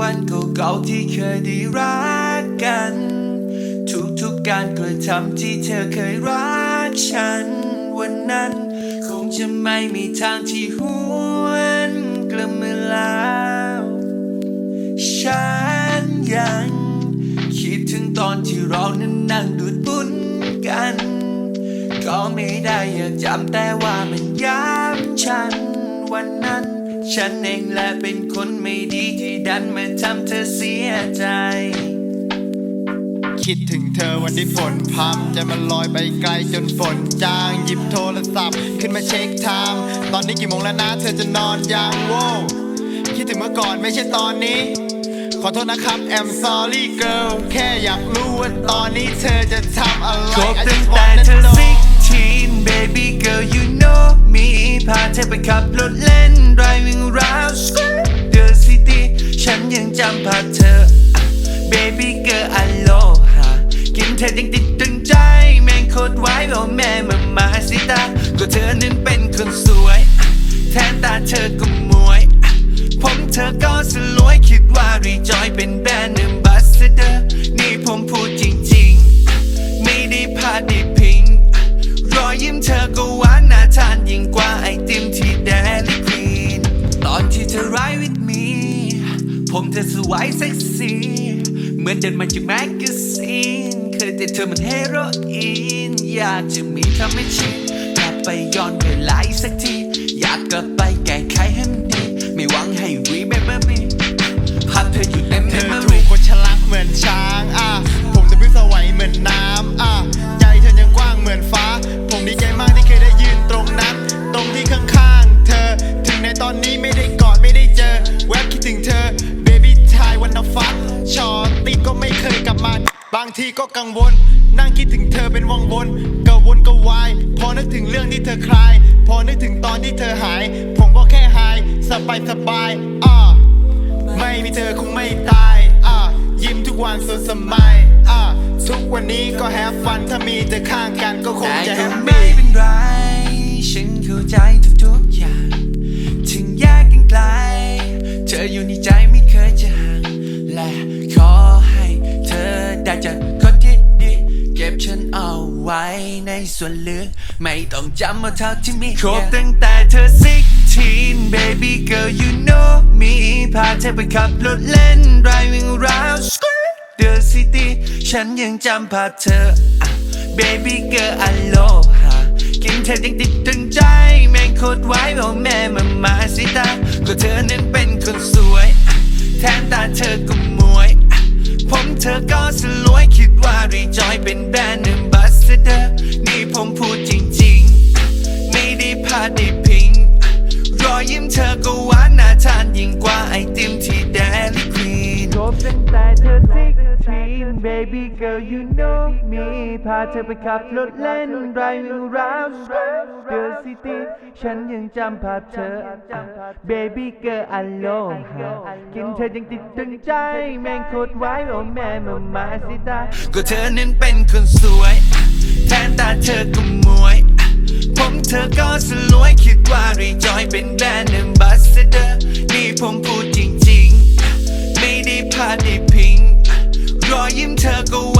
วันเก่าๆที่เคยได้รักกัน ทุกๆการกระทำที่เธอเคยรักฉัน วันนั้น คงจะไม่มีทางที่หวนกลับมาแล้วฉันยัง คิดถึงตอนที่เรานั้นนั่งดูดบุญกัน ก็ไม่ได้อยากจำแต่ว่ามันย้ำฉันวันนั้น ฉันเองแหละเป็นคนไม่ดีที่ดันมาทำเธอเสียใจ คิดถึงเธอวันที่ฝนพรำใจมันลอยไปไกลจนฝนจางหยิบโทรศัพท์ ขึ้นมาเช็คไทม์ตอนนี้กี่โมงแล้วนะเธอจะนอนยังโว้วคิดถึงเมื่อก่อนไม่ใช่ตอนนี้ ขอโทษนะครับ I'm sorry girl แค่อยากรู้ว่าตอนนี้เธอจะทำอะไรครบ I ตั้ง just แต่ wanna เธอ know สิกทีน baby girl you know me พาเธอไปขับรถเล่น driving around the city ฉันยังจำภาพเธอ baby girl aloha กินเธอยังติดตึงใจ แม่งโคตรไว้ว่าแม่มามาสิ ผมเธอสวยเซ็กซี่เหมือนเดินมาจากแมกกาซีนเคยแต่เธอมันเฮโรอีนอยากจะมีทำให้ชินกลับไปย้อนเวลาอีกสักที อยากกลับไปแก้ไขให้มันดี ไม่หวังให้วิ ติก็ไม่เคยกลับมา บางทีก็กังวล นั่งคิดถึงเธอเป็นวังวนกระวนกระวาย พอนึกถึงเรื่องที่เธอคลาย พอนึกถึงตอนที่เธอหาย ผมก็แค่หาย สบายสบายอ่าไม่มีเธอคงไม่ตายอะยิ้มทุกวันสดสมัยอะทุกวันนี้ก็แฮปฟันถ้ามีเธอข้างกันก็คงจะแฮก็ปไม่เป็นไร ฉันเข้าใจทุกๆอย่างถึงแยกกันไกล เธออยู่ในใจไม่เคยจะห่างและขอ ฉันเอาไว้ในส่วนลึก ไม่ต้องจำเอาเท่าที่มีครบตั้งแต่เธอ 16 baby girl you know me พาเธอไปขับรถเล่น driving around the city ฉันยังจำภาพเธออะ baby girl aloha กินเธอยังติดตึงใจแม่งโคตรไว้โอ้แม่มามาสิตาก็เธอนั้นเป็นคนสวยอะแทนตาเธอก็มวยอะ ผมเธอก็สลวยคิดว่ารีจอยเป็นแบรนด์นึมบัสเดอร์นี่ผมพูดจริงๆ ไม่ได้พาดได้พิง รอยยิ้มเธอก็หวานน่าทานยิ่งกว่าไอติม baby girl you know me พาเธอไปขับรถเล่น driving around the city ฉันยังจำภาพเธอ baby girl aloha กินเธอยังติดตึงใจ แม่งโคตรไว้โอ้แม่มามาสิตาก็เธอนั้นเป็นคนสวยแทนตาเธอก็มวย ผมเธอก็สลวยคิดว่ารีจอยเป็นแบรนด์ ambassador นี่ผมพูดจริงๆ ไม่ได้พาดได้พิง ยยิ้มเธอก็หวาน